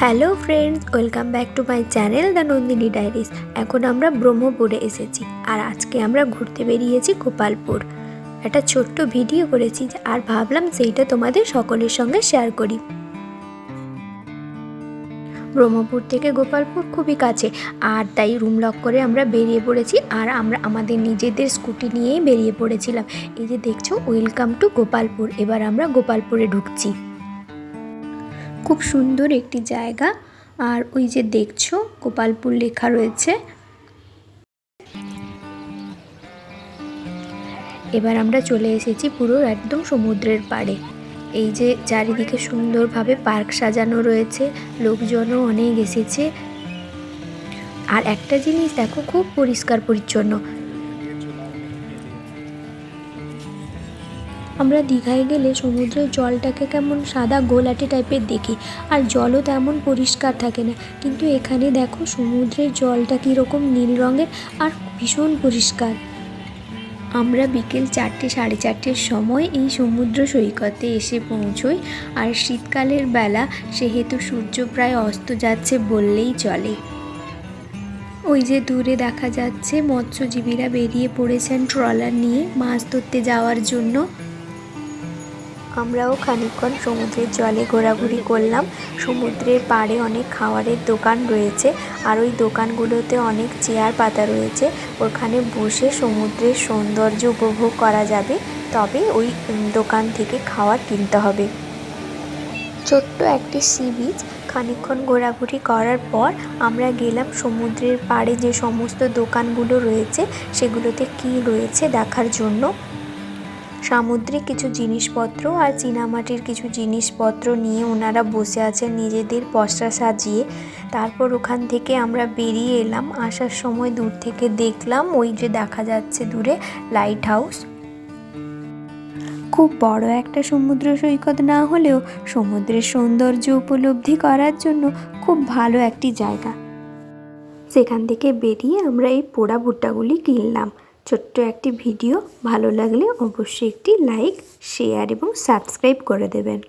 Hello friends, welcome back to my channel the Nandini diaries এখন আমরা ব্রহ্মপুরে এসেছি আর আজকে আমরা ঘুরতে বেরিয়েছি গোপালপুর। একটা ছোট্ট ভিডিও করেছি আর ভাবলাম সেইটা তোমাদের সকলের সঙ্গে শেয়ার করি। ব্রহ্মপুর থেকে গোপালপুর খুবই কাছে। আর তাই রুম লক করে আমরা বেরিয়ে পড়েছি আর আমরা আমাদের নিজেদের স্কুটি নিয়েই বেরিয়ে পড়েছিলাম। এই যে দেখছ ওয়েলকাম টু গোপালপুর। এবার আমরা গোপালপুরে ঢুকছি। খুব সুন্দর একটি জায়গা। আর ওই যে দেখছ, গোপালপুর লেখা রয়েছে। এবার আমরা চলে এসেছি পুরো একদম সমুদ্রের পাড়ে। এই যে চারিদিকে সুন্দরভাবে পার্ক সাজানো রয়েছে, লোকজনও অনেক এসেছে। আর একটা জিনিস দেখো, খুব পরিষ্কার পরিচ্ছন্ন। আমরা দীঘায় গেলে সমুদ্রের জলটাকে কেমন সাদা গোলাটে টাইপের দেখি, আর জলও তেমন পরিষ্কার থাকে না। কিন্তু এখানে দেখো, সমুদ্রের জলটা কীরকম নীল রঙের আর ভীষণ পরিষ্কার। আমরা বিকেল চারটে, সাড়ে চারটের সময় এই সমুদ্র সৈকতে এসে পৌঁছই। আর শীতকালের বেলা, সেহেতু সূর্য প্রায় অস্ত যাচ্ছে বললেই চলে। ওই যে দূরে দেখা যাচ্ছে, মৎস্যজীবীরা বেরিয়ে পড়েছেন ট্রলার নিয়ে মাছ ধরতে যাওয়ার জন্য। আমরাও খানিকক্ষণ সমুদ্রের জলে ঘোরাঘুরি করলাম। সমুদ্রের পাড়ে অনেক খাওয়ারের দোকান রয়েছে আর ওই দোকানগুলোতে অনেক চেয়ার পাতা রয়েছে। ওখানে বসে সমুদ্রের সৌন্দর্য উপভোগ করা যাবে। তবে ওই দোকান থেকে খাবার কিনতে হবে। ছোট্ট একটি সি বিচ। খানিকক্ষণ ঘোরাঘুরি করার পর আমরা গেলাম সমুদ্রের পাড়ে যে সমস্ত দোকানগুলো রয়েছে, সেগুলোতে কী রয়েছে দেখার জন্য। সামুদ্রিক কিছু জিনিসপত্র আর চীনামাটির কিছু জিনিসপত্র নিয়ে ওনারা বসে আছেন নিজেদের পসরা সাজিয়ে। তারপর ওখান থেকে আমরা বেরিয়ে এলাম। আসার সময় দূর থেকে দেখলাম ওই যে দেখা যাচ্ছে দূরে লাইট হাউস। খুব বড় একটা সমুদ্র সৈকত না হলেও সমুদ্রের সৌন্দর্য উপলব্ধি করার জন্য খুব ভালো একটি জায়গা। সেখান থেকে বেরিয়ে আমরা এই পোড়া ভুট্টাগুলি কিনলাম। ছোট্ট একটি ভিডিও ভালো লাগলে অবশ্যই একটি লাইক শেয়ার এবং সাবস্ক্রাইব করে দেবেন।